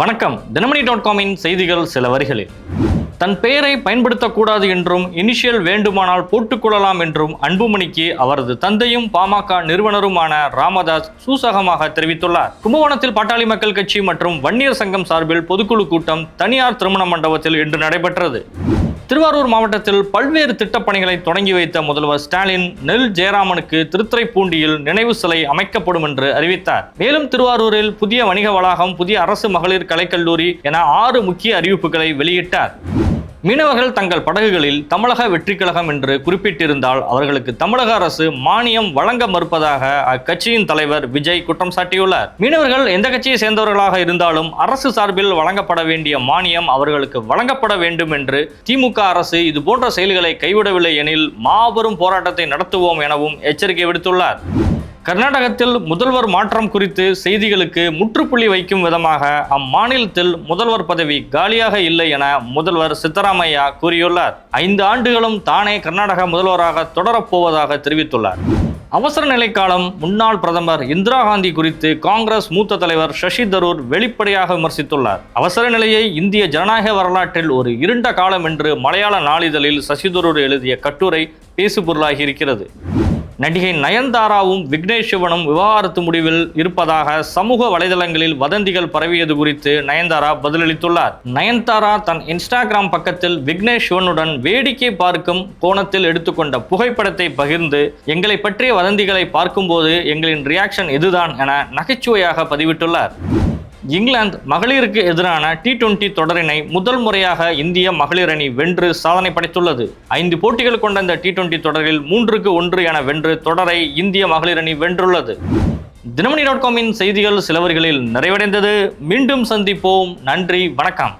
வணக்கம். தினமணி டாட் காமின் செய்திகள் சில வரிகளில். தன் பெயரை பயன்படுத்தக்கூடாது என்றும் இனிஷியல் வேண்டுமானால் போட்டுக்கொள்ளலாம் என்றும் அன்புமணிக்கு அவரது தந்தையும் பாமக நிறுவனருமான ராமதாஸ் சூசகமாக தெரிவித்துள்ளார். கும்பகோணத்தில் பாட்டாளி மக்கள் கட்சி மற்றும் வன்னியர் சங்கம் சார்பில் பொதுக்குழு கூட்டம் தனியார் திருமண மண்டபத்தில் இன்று நடைபெற்றது. திருவாரூர் மாவட்டத்தில் பல்வேறு திட்டப்பணிகளை தொடங்கி வைத்த முதல்வர் ஸ்டாலின் நெல் ஜெயராமனுக்கு திருத்துறைப்பூண்டியில் நினைவு சிலை அமைக்கப்படும் என்று அறிவித்தார். மேலும் திருவாரூரில் புதிய வணிக வளாகம் புதிய அரசு மகளிர் கலைக்கல்லூரி என ஆறு முக்கிய அறிவிப்புகளை வெளியிட்டார். மீனவர்கள் தங்கள் படகுகளில் தமிழக வெற்றிக்கழகம் என்று குறிப்பிட்டிருந்தால் அவர்களுக்கு தமிழக அரசு மானியம் வழங்க மறுப்பதாக அக்கட்சியின் தலைவர் விஜய் குற்றம் சாட்டியுள்ளார். மீனவர்கள் எந்த கட்சியை சேர்ந்தவர்களாக இருந்தாலும் அரசு சார்பில் வழங்கப்பட வேண்டிய மானியம் அவர்களுக்கு வழங்கப்பட வேண்டும் என்று திமுக அரசு இது போன்ற செயல்களை கைவிடவில்லை எனில் மாபெரும் போராட்டத்தை நடத்துவோம் எனவும் எச்சரிக்கை விடுத்துள்ளார். கர்நாடகத்தில் முதல்வர் மாற்றம் குறித்து செய்திகளுக்கு முற்றுப்புள்ளி வைக்கும் விதமாக அம்மாநிலத்தில் முதல்வர் பதவி காலியாக இல்லை என முதல்வர் சித்தராமையா கூறியுள்ளார். ஐந்து ஆண்டுகளும் தானே கர்நாடக முதல்வராக தொடரப்போவதாக தெரிவித்துள்ளார். அவசர நிலை காலம் முன்னாள் பிரதமர் இந்திரா காந்தி குறித்து காங்கிரஸ் மூத்த தலைவர் சசி தரூர் வெளிப்படையாக விமர்சித்துள்ளார். அவசர நிலையை இந்திய ஜனநாயக வரலாற்றில் ஒரு இருண்ட காலம் என்று மலையாள நாளிதழில் சசி தரூர் எழுதிய கட்டுரை பேசுபொருளாகி இருக்கிறது நடிகை நயன்தாராவும் விக்னேஷ் சிவனும் விவாகரத்து முடிவில் இருப்பதாக சமூக வலைதளங்களில் வதந்திகள் பரவியது குறித்து நயன்தாரா பதிலளித்துள்ளார். நயன்தாரா தன் இன்ஸ்டாகிராம் பக்கத்தில் விக்னேஷ் சிவனுடன் வேடிக்கை பார்க்கும் கோணத்தில் எடுத்துக்கொண்ட புகைப்படத்தை பகிர்ந்து எங்களை பற்றிய வதந்திகளை பார்க்கும்போது எங்களின் ரியாக்ஷன் இதுதான் என நகைச்சுவையாக பதிவிட்டுள்ளார். இங்கிலாந்து மகளிருக்கு எதிரான டி டுவெண்டி தொடரினை முதல் முறையாக இந்திய மகளிர் அணி வென்று சாதனை படைத்துள்ளது. ஐந்து போட்டிகள் கொண்ட இந்த டி டுவெண்டி தொடரில் மூன்றுக்கு ஒன்று என வென்று தொடரை இந்திய மகளிர் அணி வென்றுள்ளது. தினமணி டாட் காமின் செய்திகள் சிலவர்களில் நிறைவடைந்தது. மீண்டும் சந்திப்போம். நன்றி. வணக்கம்.